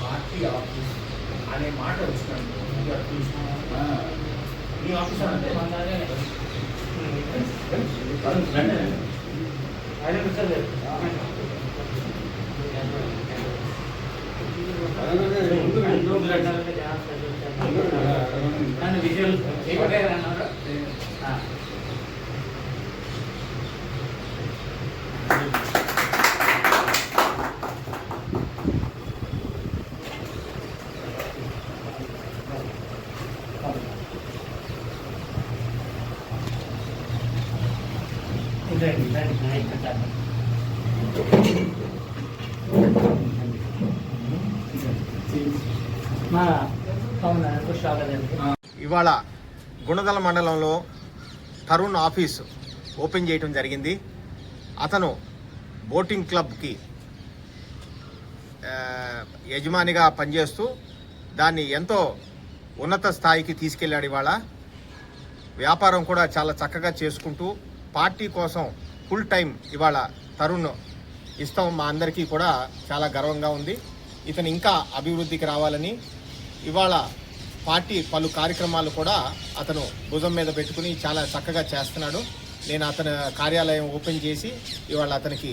Party office అనే మాట వచ్చినాను మీ ఆఫీస్ అంటే ఆయన కూర్చోలేదు నన్ను విజువల్ ఇవాళ గుణదల మండలంలో తరుణ్ ఆఫీస్ ఓపెన్ చేయటం జరిగింది. అతను బోటింగ్ క్లబ్కి యజమానిగా పనిచేస్తూ దాన్ని ఎంతో ఉన్నత స్థాయికి తీసుకెళ్ళాడు ఇవాళ. వ్యాపారం కూడా చాలా చక్కగా చేసుకుంటూ పార్టీ కోసం ఫుల్ టైం ఇవాళ తరుణ్ ఇస్తాం మా అందరికీ కూడా చాలా గర్వంగా ఉంది. ఇతను ఇంకా అభివృద్ధికి రావాలని ఇవాళ పార్టీ పలు కార్యక్రమాలు కూడా అతను భుజం మీద పెట్టుకుని చాలా చక్కగా చేస్తున్నాడు. నేను అతని కార్యాలయం ఓపెన్ చేసి ఇవాళ అతనికి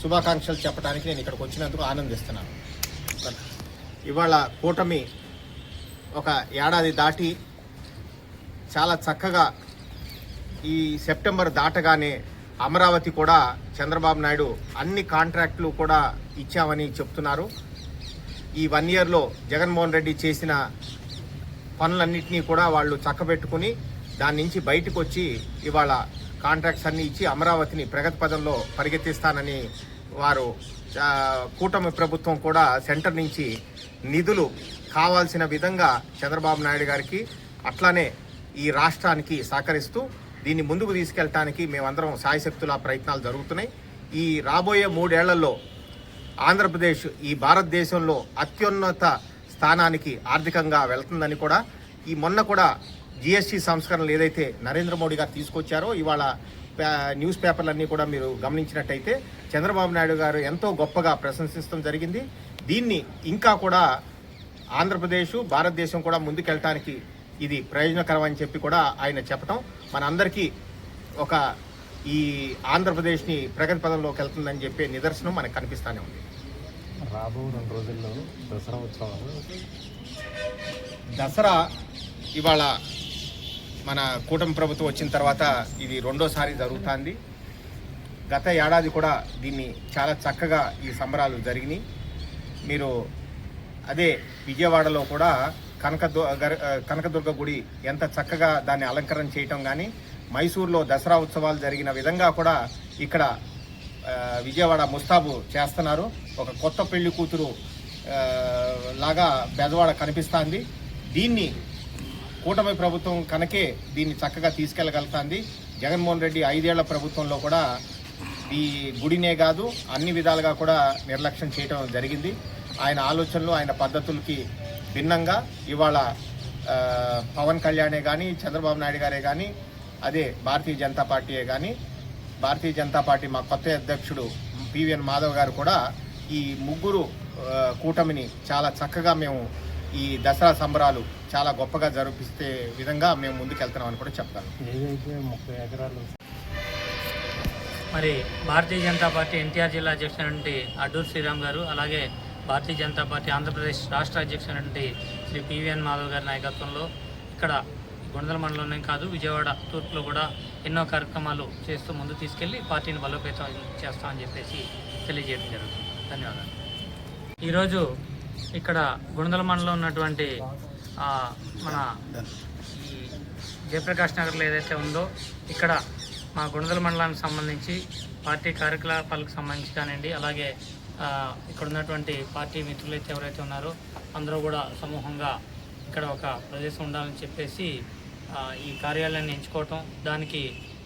శుభాకాంక్షలు చెప్పడానికి నేను ఇక్కడికి వచ్చినందుకు ఆనందిస్తున్నాను. ఇవాళ కూటమి ఒక ఏడాది దాటి చాలా చక్కగా ఈ సెప్టెంబర్ దాటగానే అమరావతి కూడా చంద్రబాబు నాయుడు అన్ని కాంట్రాక్టులు కూడా ఇచ్చామని చెప్తున్నారు. ఈ వన్ ఇయర్లో జగన్మోహన్ రెడ్డి చేసిన పనులన్నింటినీ కూడా వాళ్ళు చక్కబెట్టుకుని దాని నుంచి బయటకు వచ్చి ఇవాళ కాంట్రాక్ట్స్ అన్ని ఇచ్చి అమరావతిని ప్రగతి పదంలో పరిగెత్తిస్తానని వారు కూటమి ప్రభుత్వం కూడా సెంటర్ నుంచి నిధులు కావాల్సిన విధంగా చంద్రబాబు నాయుడు గారికి అట్లానే ఈ రాష్ట్రానికి సహకరిస్తూ దీన్ని ముందుకు తీసుకెళ్ళటానికి మేమందరం సాయశక్తుల ప్రయత్నాలు జరుగుతున్నాయి. ఈ రాబోయే మూడేళ్ళలో ఆంధ్రప్రదేశ్ ఈ భారతదేశంలో అత్యున్నత స్థానానికి ఆర్థికంగా వెళ్తుందని కూడా ఈ మొన్న కూడా జిఎస్టీ సంస్కరణలు ఏదైతే నరేంద్ర మోడీ గారు తీసుకొచ్చారో ఇవాళ పే- న్యూస్ పేపర్లన్నీ కూడా మీరు గమనించినట్టయితే చంద్రబాబు నాయుడు గారు ఎంతో గొప్పగా ప్రశంసించడం జరిగింది. దీన్ని ఇంకా కూడా ఆంధ్రప్రదేశ్ భారతదేశం కూడా ముందుకెళ్ళటానికి ఇది ప్రయోజనకరం అని చెప్పి కూడా ఆయన చెప్పడం మనందరికీ ఒక ఈ ఆంధ్రప్రదేశ్ని ప్రగతి పదంలోకి వెళ్తుందని చెప్పే నిదర్శనం మనకు కనిపిస్తానే ఉంది. రాబో రెండు రోజుల్లో దసరా ఉత్సవాలు. దసరా ఇవాళ మన కూటమి ప్రభుత్వం వచ్చిన తర్వాత ఇది రెండోసారి జరుగుతుంది. గత ఏడాది కూడా దీన్ని చాలా చక్కగా ఈ సంబరాలు జరిగినాయి. మీరు అదే విజయవాడలో కూడా కనక కనకదుర్గ గుడి ఎంత చక్కగా దాన్ని అలంకరణ చేయటం కానీ మైసూర్లో దసరా ఉత్సవాలు జరిగిన విధంగా కూడా ఇక్కడ విజయవాడ ముస్తాబు చేస్తున్నారు. ఒక కొత్త పెళ్ళి కూతురు లాగా బెదవాడ కనిపిస్తుంది. దీన్ని కూటమి ప్రభుత్వం కనుకే దీన్ని చక్కగా తీసుకెళ్ళగలుగుతుంది జగన్మోహన్ రెడ్డి ఐదేళ్ళ ప్రభుత్వంలో కూడా ఈ గుడినే కాదు అన్ని విధాలుగా కూడా నిర్లక్ష్యం చేయడం జరిగింది. ఆయన ఆలోచనలు ఆయన పద్ధతులకి భిన్నంగా ఇవాళ పవన్ కళ్యాణే కానీ చంద్రబాబు నాయుడు గారే కానీ అదే భారతీయ జనతా పార్టీయే కానీ భారతీయ జనతా పార్టీ మా కొత్త అధ్యక్షుడు పివిఎన్ మాధవ్ గారు కూడా ఈ ముగ్గురు కూటమిని చాలా చక్కగా మేము ఈ దసరా సంబరాలు చాలా గొప్పగా జరిపిస్తే విధంగా మేము ముందుకెళ్తున్నామని కూడా చెప్తాను. ఏదైతే ముప్పై ఎకరాలు మరి భారతీయ జనతా పార్టీ ఎన్టీఆర్ జిల్లా అధ్యక్షుడు అడ్డూరు శ్రీరామ్ గారు అలాగే భారతీయ జనతా పార్టీ ఆంధ్రప్రదేశ్ రాష్ట్ర అధ్యక్షుడు శ్రీ పివిఎన్ మాధవ్ గారి నాయకత్వంలో ఇక్కడ గుండెల మండలంలోనే కాదు విజయవాడ తూర్పులో కూడా ఎన్నో కార్యక్రమాలు చేస్తూ ముందు తీసుకెళ్ళి పార్టీని బలోపేతం చేస్తామని చెప్పేసి తెలియజేయడం జరుగుతుంది. ధన్యవాదాలు. ఈరోజు ఇక్కడ గుణదల మండలం ఉన్నటువంటి మన ఈ జయప్రకాష్ నగర్లో ఏదైతే ఉందో ఇక్కడ మా గుణదల మండలానికి సంబంధించి పార్టీ కార్యకలాపాలకు సంబంధించి కానివ్వండి అలాగే ఇక్కడ ఉన్నటువంటి పార్టీ మిత్రులు అయితే ఎవరైతే ఉన్నారో అందరూ కూడా సమూహంగా ఇక్కడ ఒక ప్రదేశం ఉండాలని చెప్పేసి ఈ కార్యాలయాన్ని ఎంచుకోవటం దానికి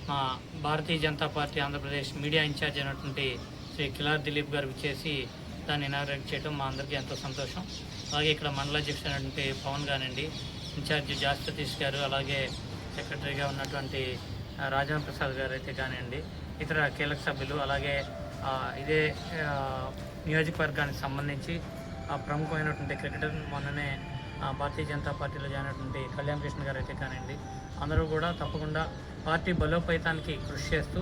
మా Bharatiya Janata party Andhra Pradesh media in-charge అయినటువంటి శ్రీ కిలార్ దిలీప్ గారు విచ్చేసి దాన్ని ఇనాగ్రేట్ చేయడం మా అందరికీ ఎంతో సంతోషం. అలాగే ఇక్కడ మండల అధ్యక్షుడు అయినటువంటి పవన్ గారండి ఇన్ఛార్జ్ జాస్ సతీష్ గారు అలాగే సెక్రటరీగా ఉన్నటువంటి రాజేంద్ర ప్రసాద్ గారు అయితే కానివ్వండి ఇతర కీలక సభ్యులు అలాగే ఇదే నియోజకవర్గానికి సంబంధించి ఆ ప్రముఖమైనటువంటి క్రికెటర్ మొన్ననే ఆ, భారతీయ జనతా పార్టీలో జాయిన్ అయినటువంటి కళ్యాణ్ కృష్ణ గారు అయితే కానివ్వండి అందరూ కూడా తప్పకుండా పార్టీ బలోపేతానికి కృషి చేస్తూ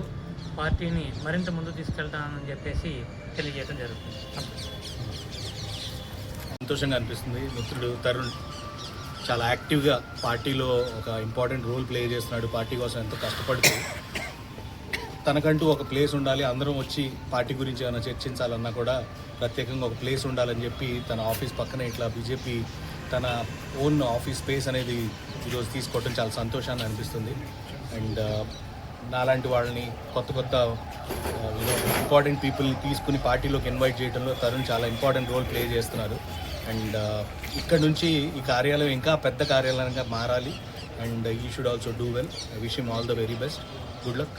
పార్టీని మరింత ముందు తీసుకెళ్తానని చెప్పేసి తెలియజేయడం జరుగుతుంది. సంతోషంగా అనిపిస్తుంది. మిత్రుడు తరుణ్ చాలా యాక్టివ్గా పార్టీలో ఒక ఇంపార్టెంట్ రోల్ ప్లే చేస్తున్నాడు. పార్టీ కోసం ఎంతో కష్టపడుతూ తనకంటూ ఒక ప్లేస్ ఉండాలి అందరం వచ్చి పార్టీ గురించి ఏమైనా చర్చించాలన్నా కూడా ప్రత్యేకంగా ఒక ప్లేస్ ఉండాలని చెప్పి తన ఆఫీస్ పక్కనే ఇట్లా బీజేపీ తన ఓన్ ఆఫీస్ స్పేస్ అనేది ఈరోజు తీసుకోవడం చాలా సంతోషాన్ని అనిపిస్తుంది. అండ్ నాలాంటి వాళ్ళని కొత్త కొత్త ఇంపార్టెంట్ పీపుల్ని తీసుకుని పార్టీలోకి ఇన్వైట్ చేయడంలో తరుణ్ చాలా ఇంపార్టెంట్ రోల్ ప్లే చేస్తున్నారు. అండ్ ఇక్కడ నుంచి ఈ కార్యాలయం ఇంకా పెద్ద కార్యాలయంగా మారాలి. And you should also do well I wish him all the very best good luck